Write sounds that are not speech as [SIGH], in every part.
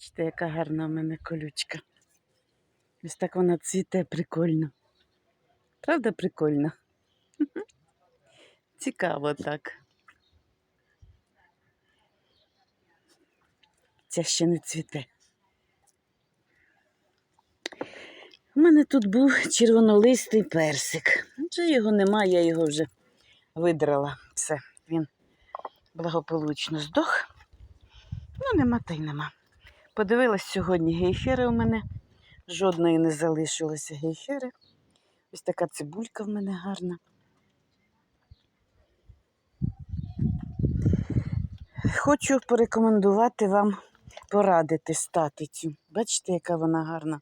Бачите, яка гарна в мене колючка. Ось так вона цвіте прикольно. Правда, прикольно? [LAUGHS] Цікаво так. Ця ще не цвіте. У мене тут був червонолистий персик. Вже його нема, я його вже видрала. Все, він благополучно здох. Ну, нема та й нема. Подивилась сьогодні гейхери у мене. Жодної не залишилося гейхери. Ось така цибулька в мене гарна. Хочу порекомендувати вам порадити статицю. Бачите, яка вона гарна.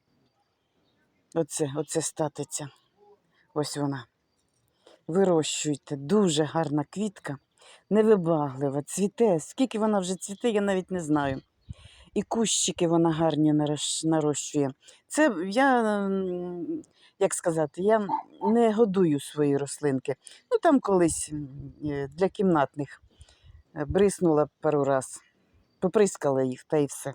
Оце, оце статиця. Ось вона. Вирощуйте. Дуже гарна квітка, невибаглива, цвіте. Скільки вона вже цвіте, я навіть не знаю. І кущики вона гарні нарощує. Це я, як сказати, я не годую свої рослинки. Ну там колись е, для кімнатних е, бриснула пару раз, поприскала їх та й все.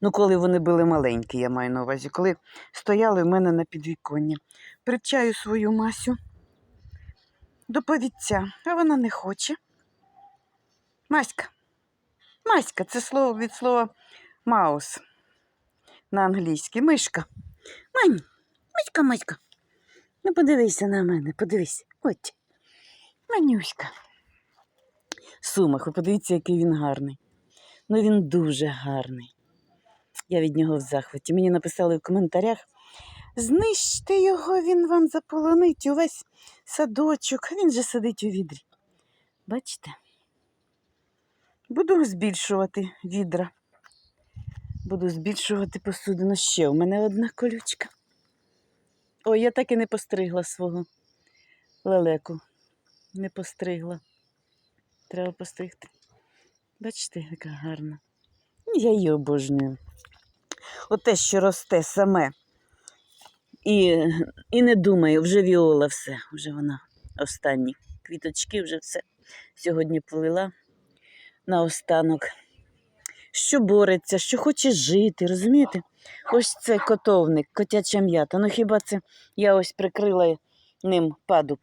Ну, коли вони були маленькі, я маю на увазі, коли стояли в мене на підвіконні. Причаю свою масю до повідця, а вона не хоче. Маська. Маська це слово від слова маус на англійській. Мишка. Мань, мишка, мишка. Ну, подивися на мене, подивись. От. Манюська. Сумах, ви подивіться, який він гарний. Ну, він дуже гарний. Я від нього в захваті. Мені написали в коментарях. Знищте його, він вам заполонить увесь садочок. Він же сидить у відрі. Бачите? Буду збільшувати відра. Буду збільшувати посудину. Ще у мене одна колючка. Ой, я так і не постригла свого лелеку. Не постригла. Треба постригти. Бачите, яка гарна. Я її обожнюю. Оте, що росте саме. І, і не думаю, вже віола все, вже вона останні. Квіточки вже все сьогодні полила наостанок. Що бореться, що хоче жити, розумієте? Ось це котовник, котяча м'ята. Ну хіба це я ось прикрила ним падуб.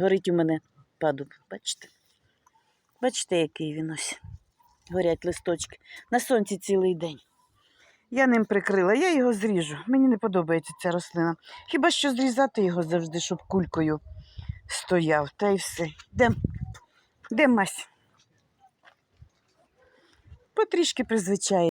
Горить у мене падуб, бачите? Бачите, який він ось. Горять листочки. На сонці цілий день. Я ним прикрила, я його зріжу. Мені не подобається ця рослина. Хіба що зрізати його завжди, щоб кулькою стояв, та й все. Де, де мась? Потрішки призвичай.